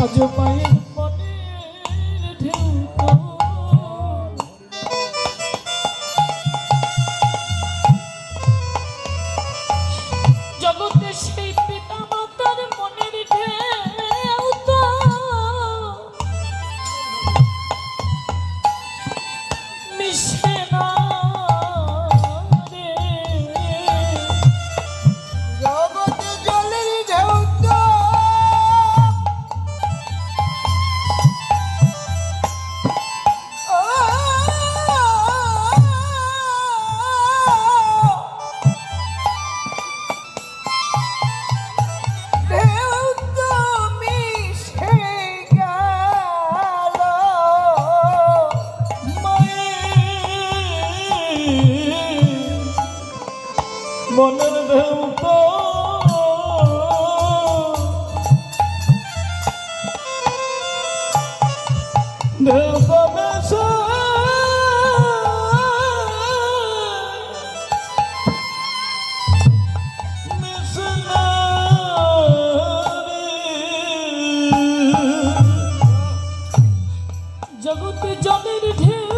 Adiós, país. মনের ঢেউ তো ঢেউ তো মিশে। জগতে জলের ঢেউ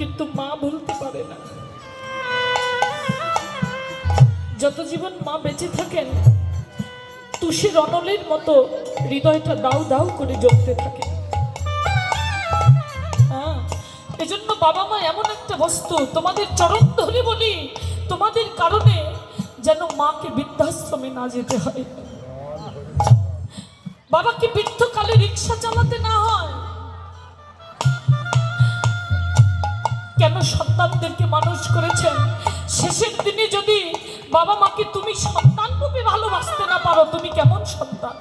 কিন্তু মা ভুলতে পারে না। যত জীবন মা বেঁচে থাকেন তুষের অনলের মতো হৃদয়টা দাউ দাউ করে জ্বলতে থাকে। হ্যাঁ, এজন্য বাবা মা এমন একটা বস্তু তোমাদের চরণ ধরে বলি তোমাদের কারণে যেন মাকে বৃদ্ধাশ্রমে না যেতে হয়। বাবাকে বৃদ্ধকালে রিক্সা চালাতে না হয়। কেন সন্তানদেরকে মানুষ করেছেন, শেষের দিনে যদি বাবা মাকে তুমি সন্তান রূপে ভালোবাসতে না পারো, তুমি কেমন সন্তান?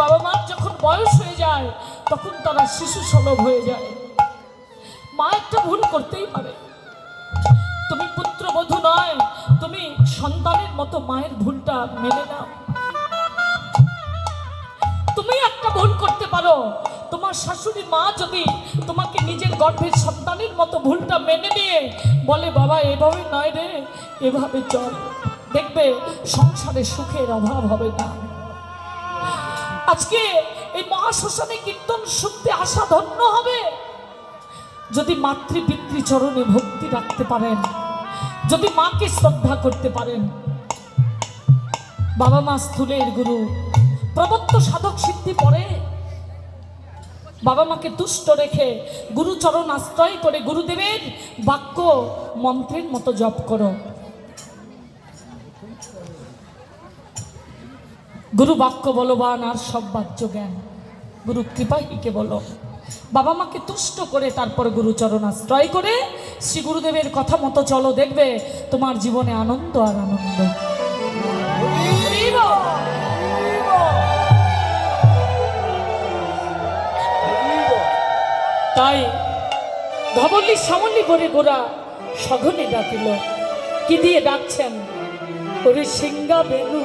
বাবা মার যখন বয়স হয়ে যায়, তখন তারা শিশু সুলভ হয়ে যায়। মা একটা ভুল করতেই পারে। তুমি পুত্রবধূ নয়, তুমি সন্তানের মতো মায়ের ভুলটা মেনে নাও। তুমি একটা ভুল করতে পারো তোমার শাশুড়ি মা যদি তোমাকে নিজের গর্ভের সন্তানের মতো ভুলটা মেনে নিয়ে বলে, বাবা, এভাবে নয় রে, এভাবে চল। দেখবে সংসারে সুখের অভাব হবে না। আজকে এই মহাশ্মশানে কীর্তন শুনতে আসা ধন্য হবে। যদি মাতৃ পিতৃ চরণে ভক্তি রাখতে পারেন, যদি মাকে শ্রদ্ধা করতে পারেন। বাবা মা স্থূলের গুরু, প্রবত্ত সাধক সিদ্ধি পরে বাবা মাকে তুষ্ট রেখে গুরুচরণ আশ্রয় করে গুরুদেবের বাক্য মন্ত্রের মতো জপ করো। গুরু বাক্য বলবান আর সব বাহ্য জ্ঞান, গুরু কৃপাহীকে বলো। বাবা মাকে তুষ্ট করে তারপর গুরুচরণ আশ্রয় করে শ্রী গুরুদেবের কথা মতো চলো, দেখবে তোমার জীবনে আনন্দ আর আনন্দ। তাই ধবলি সামলি করে গোরা সঘনে ডাকিল। কি দিয়ে ডাকছেন? সিঙ্গা বেলু